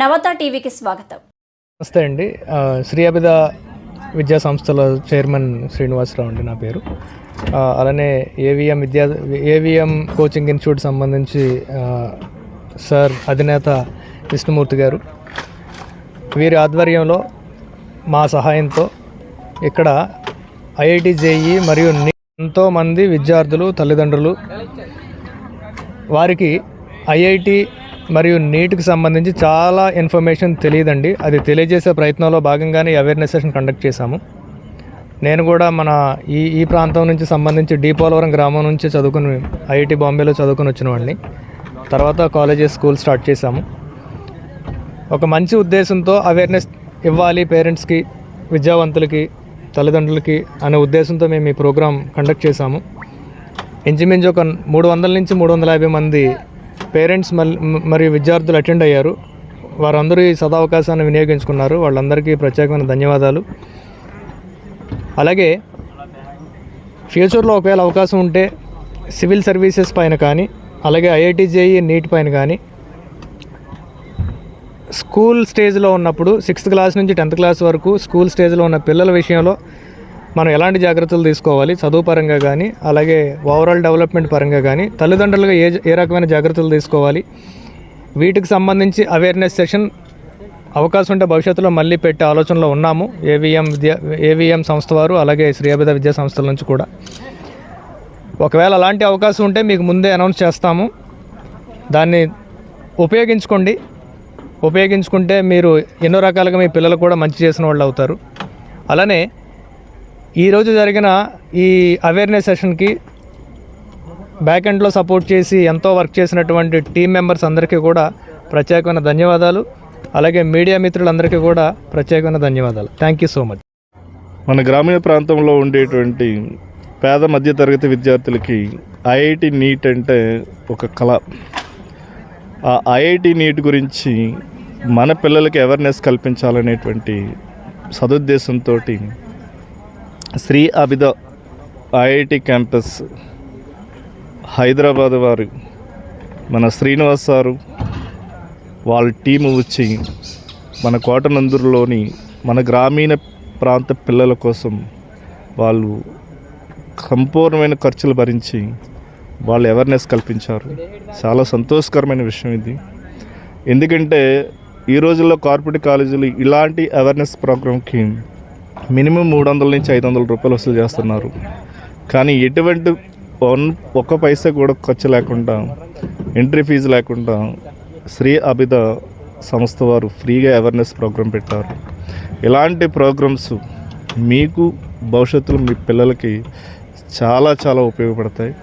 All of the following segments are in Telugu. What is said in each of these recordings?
నవత టీవీకి స్వాగతం. నమస్తే అండి. శ్రీ అభిద విద్యా సంస్థల చైర్మన్ శ్రీనివాసరావు అండి నా పేరు. అలానే AVM Vidya AVM coaching institute సంబంధించి సార్ అధినేత విష్ణుమూర్తి గారు. వీరి ఆధ్వర్యంలో మా సహాయంతో ఇక్కడ ఐఐటి జేఈ మరియు ఎంతోమంది విద్యార్థులు తల్లిదండ్రులు వారికి ఐఐటి మరియు నీట్కి సంబంధించి చాలా ఇన్ఫర్మేషన్ తెలియదండి. అది తెలియజేసే ప్రయత్నంలో భాగంగానే అవేర్నెస్ సెషన్ కండక్ట్ చేశాము. నేను కూడా మన ఈ ఈ ప్రాంతం నుంచి సంబంధించి డీపోలవరం గ్రామం నుంచి చదువుకుని ఐఐటి బాంబేలో చదువుకుని వచ్చిన వాడిని. తర్వాత కాలేజెస్ స్కూల్ స్టార్ట్ చేశాము. ఒక మంచి ఉద్దేశంతో అవేర్నెస్ ఇవ్వాలి పేరెంట్స్కి విద్యావంతులకి తల్లిదండ్రులకి అనే ఉద్దేశంతో మేము ఈ ప్రోగ్రాం కండక్ట్ చేశాము. ఇంచుమించు ఒక మూడు వందల నుంచి మూడు వందల యాభై మంది పేరెంట్స్ మరియు విద్యార్థులు అటెండ్ అయ్యారు. వారందరూ ఈ సదావకాశాన్ని వినియోగించుకున్నారు. వాళ్ళందరికీ ప్రత్యేకమైన ధన్యవాదాలు. అలాగే ఫ్యూచర్లో ఒకవేళ అవకాశం ఉంటే సివిల్ సర్వీసెస్ పైన కానీ అలాగే ఐఐటి జేఈ నీట్ పైన కానీ స్కూల్ స్టేజ్లో ఉన్నప్పుడు సిక్స్త్ క్లాస్ నుంచి టెన్త్ క్లాస్ వరకు స్కూల్ స్టేజ్లో ఉన్న పిల్లల విషయంలో మనం ఎలాంటి జాగ్రత్తలు తీసుకోవాలి? చదువు పరంగా కానీ అలాగే ఓవరాల్ డెవలప్మెంట్ పరంగా కానీ తల్లిదండ్రులుగా ఏ ఏ రకమైన జాగ్రత్తలు తీసుకోవాలి? వీటికి సంబంధించి అవేర్నెస్ సెషన్ అవకాశం ఉంటే భవిష్యత్తులో మళ్ళీ పెట్టే ఆలోచనలో ఉన్నాము. ఏవిఎం విద్యా ఏవిఎం సంస్థ వారు అలాగే శ్రీయభిద విద్యా సంస్థల నుంచి కూడా. ఒకవేళ అలాంటి అవకాశం ఉంటే మీకు ముందే అనౌన్స్ చేస్తాము. దాన్ని ఉపయోగించుకోండి. ఉపయోగించుకుంటే మీరు ఎన్నో రకాలుగా మీ పిల్లలు కూడా మంచి చేసిన వాళ్ళు అవుతారు. అలానే ఈరోజు జరిగిన ఈ అవేర్నెస్ సెషన్కి బ్యాక్ ఎండ్లో సపోర్ట్ చేసి ఎంతో వర్క్ చేసినటువంటి టీం మెంబర్స్ అందరికీ కూడా ప్రత్యేకమైన ధన్యవాదాలు. అలాగే మీడియా మిత్రులందరికీ కూడా ప్రత్యేకమైన ధన్యవాదాలు. థ్యాంక్ యూ సో మచ్ మన గ్రామీణ ప్రాంతంలో ఉండేటువంటి పేద మధ్యతరగతి విద్యార్థులకి ఐఐటి నీట్ అంటే ఒక కళ. ఆ ఐఐటి నీట్ గురించి మన పిల్లలకి అవేర్నెస్ కల్పించాలనేటువంటి సదుద్దేశంతో శ్రీ అభిద ఐఐటి క్యాంపస్ హైదరాబాద్ వారు మన శ్రీనివాస్ సారు వాళ్ళ టీం వచ్చి మన కోటనందూరులోని మన గ్రామీణ ప్రాంత పిల్లల కోసం వాళ్ళు సంపూర్ణమైన ఖర్చులు భరించి వాళ్ళు అవేర్నెస్ కల్పించారు. చాలా సంతోషకరమైన విషయం ఇది. ఎందుకంటే ఈ రోజుల్లో కార్పొరేట్ కాలేజీలు ఇలాంటి అవేర్నెస్ ప్రోగ్రామ్కి మినిమం మూడు వందల నుంచి ఐదు వందల రూపాయలు వసూలు చేస్తున్నారు. కానీ ఎటువంటి వన్ ఒక్క పైసా కూడా ఖర్చు లేకుండా ఎంట్రీ ఫీజు లేకుండా శ్రీ అభిద సంస్థ వారు ఫ్రీగా అవేర్నెస్ ప్రోగ్రాం పెట్టారు. ఇలాంటి ప్రోగ్రామ్స్ మీకు భవిష్యత్తులో మీ పిల్లలకి చాలా చాలా ఉపయోగపడతాయి.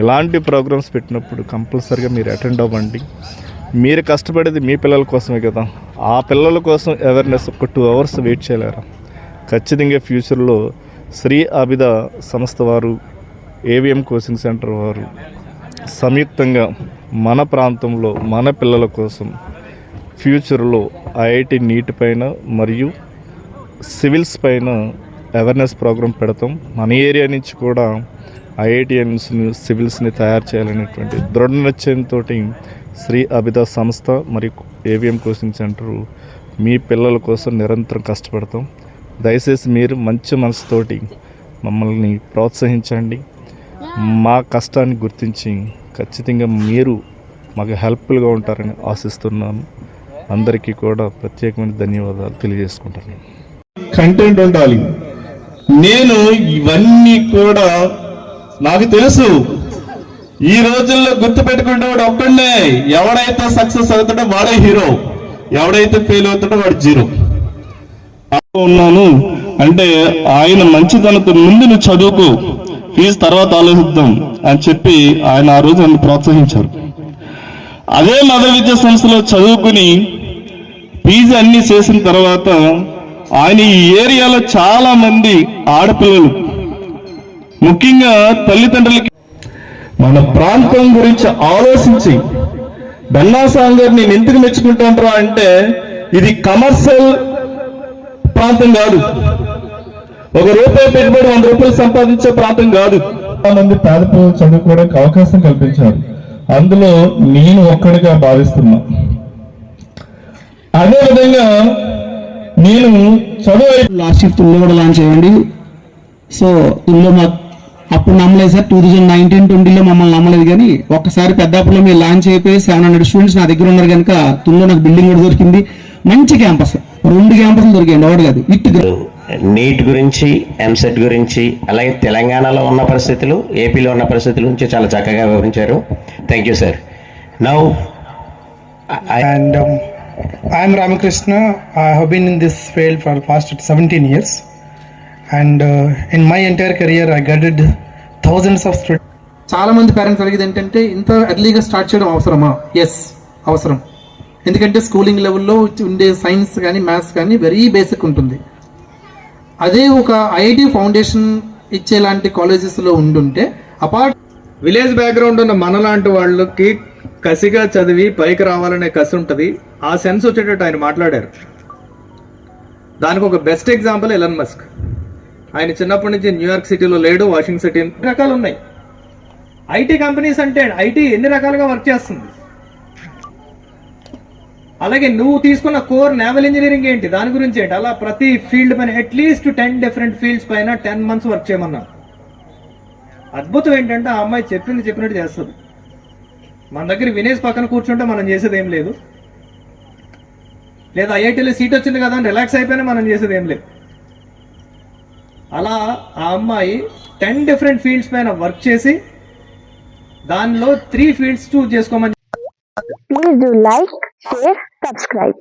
ఇలాంటి ప్రోగ్రామ్స్ పెట్టినప్పుడు కంపల్సరిగా మీరు అటెండ్ అవ్వండి. మీరు కష్టపడేది మీ పిల్లల కోసమే కదా. ఆ పిల్లల కోసం అవేర్నెస్ ఒక టూ అవర్స్ వెయిట్ చేయలేరా? ఖచ్చితంగా ఫ్యూచర్లో శ్రీ ఆబిద సంస్థ వారు ఏవిఎం కోచింగ్ సెంటర్ వారు సంయుక్తంగా మన ప్రాంతంలో మన పిల్లల కోసం ఫ్యూచర్లో ఐఐటి నీట్ పైన మరియు సివిల్స్ పైన అవేర్నెస్ ప్రోగ్రాం పెడతాం. మన ఏరియా నుంచి కూడా ఐఐటిఎన్స్ని సివిల్స్ని తయారు చేయాలనేటువంటి దృఢ నిశ్చయంతో శ్రీ అభిద సంస్థ మరియు ఏవిఎం కోచింగ్ సెంటర్ మీ పిల్లల కోసం నిరంతరం కష్టపడతాం. దయచేసి మీరు మంచి మనసుతోటి మమ్మల్ని ప్రోత్సహించండి. మా కష్టాన్ని గుర్తించి ఖచ్చితంగా మీరు మాకు హెల్ప్ఫుల్గా ఉంటారని ఆశిస్తున్నాను. అందరికీ కూడా ప్రత్యేకమైన ధన్యవాదాలు తెలియజేసుకుంటాను కంటెంట్ ఉండాలి. నేను ఇవన్నీ కూడా నాకు తెలుసు. ఈ రోజుల్లో గుర్తు వాడు ఒక్కడే ఎవడైతే సక్సెస్ అవుతాడో వాడే హీరో. ఎవడైతే ఫెయిల్ అవుతాడో వాడు జీరో. ఉన్నాను అంటే ఆయన మంచితనంతో ముందు నువ్వు చదువుకో ఫీజు తర్వాత ఆలోచిద్దాం అని చెప్పి ఆయన ఆ రోజు నన్ను ప్రోత్సహించారు. అదే మద విద్యా సంస్థలో చదువుకుని ఫీజు అన్ని చేసిన తర్వాత ఆయన ఈ ఏరియాలో చాలా మంది ఆడపిల్లలు. ముఖ్యంగా తల్లిదండ్రులకి మన ప్రాంతం గురించి ఆలోచించి బెన్నా సాంగర్ నేను ఎందుకు మెచ్చుకుంటాను అంటే ఇది కమర్షియల్ ప్రాంతం కాదు. ఒక రూపాయి పెట్టుబడి వంద రూపాయలు సంపాదించే ప్రాంతం కాదు. మంది పేద పిల్లలు చదువుకోవడానికి అవకాశం కల్పించారు. అందులో నేను ఒక్కడిగా భావిస్తున్నా. అదే విధంగా నేను చదువు లాస్ట్ ఇయర్ తుల్లో కూడా లాంచ్ అయ్యండి సో తుల్లో మా అప్పుడు నమ్మలేదు సార్. టూ థౌజండ్ నైన్టీన్ ట్వంటీలో మమ్మల్ని నమ్మలేదు కానీ ఒక్కసారి పెద్దాపులో మీరు లాంచ్ అయిపోయి సెవెన్ హండ్రెడ్ స్టూడెంట్స్ నా దగ్గర ఉన్నారు కనుక తుల్లో నాకు బిల్డింగ్ కూడా దొరికింది. మంచి క్యాంపస్. రెండు క్యాంపస్లు దొరికాయండి ఒకటి కాదు. విత్ నీట్ గురించి ఎంసెట్ గురించి అలాగే తెలంగాణలో ఉన్న పరిస్థితులు ఏపీలో ఉన్న పరిస్థితుల గురించి చాలా చక్కగా వివరించారు. Thank you sir now and I'm Ramakrishna. I have been in this field for past 17 years, and uh, in my entire career, I guided thousands of students. చాలా మంది పేరెంట్స్ అడిగేది ఏంటంటే ఇంత ఎర్లీగా స్టార్ట్ చేయడం అవసరమా? ఎస్ అవసరం. ఎందుకంటే స్కూలింగ్ లెవెల్లో ఉండే సైన్స్ కానీ మ్యాథ్స్ కానీ వెరీ బేసిక్ ఉంటుంది. అదే ఒక ఐఐటి ఫౌండేషన్ ఇచ్చేలాంటి కాలేజెస్లో ఉండుంటే అపార్ట్ విలేజ్ బ్యాక్గ్రౌండ్ ఉన్న మనలాంటి వాళ్ళకి కసిగా చదివి పైకి రావాలనే కసి ఉంటుంది. ఆ సెన్స్ వచ్చేటట్టు ఆయన మాట్లాడారు. దానికి ఒక బెస్ట్ ఎగ్జాంపుల్ ఎలన్ మస్క్ ఆయన చిన్నప్పటి నుంచి న్యూయార్క్ సిటీలో లేడు వాషింగ్ సిటీ రకాలు ఉన్నాయి. ఐటీ కంపెనీస్ అంటే ఐటీ ఎన్ని రకాలుగా వర్క్ చేస్తుంది? అలాగే నువ్వు తీసుకున్న కోర్ నేవల్ ఇంజనీరింగ్ ఏంటి? దాని గురించి ఏంటి? అలా ప్రతి ఫీల్డ్ పైన at least ten different fields పైన టెన్ మంత్స్ వర్క్ చేయమన్నా అద్భుతం ఏంటంటే ఆ అమ్మాయి చెప్పింది చెప్పినట్టు చేస్తుంది. మన దగ్గర వినేష్ పక్కన కూర్చుంటే మనం చేసేది ఏం లేదు. లేదా ఐఐటీలో సీట్ వచ్చింది కదా అని రిలాక్స్ అయిపోయినా మనం చేసేది ఏం లేదు. అలా ఆ అమ్మాయి టెన్ డిఫరెంట్ ఫీల్డ్స్ పైన వర్క్ చేసి దానిలో త్రీ ఫీల్డ్స్ చూస్ చేసుకోమని Please share, subscribe.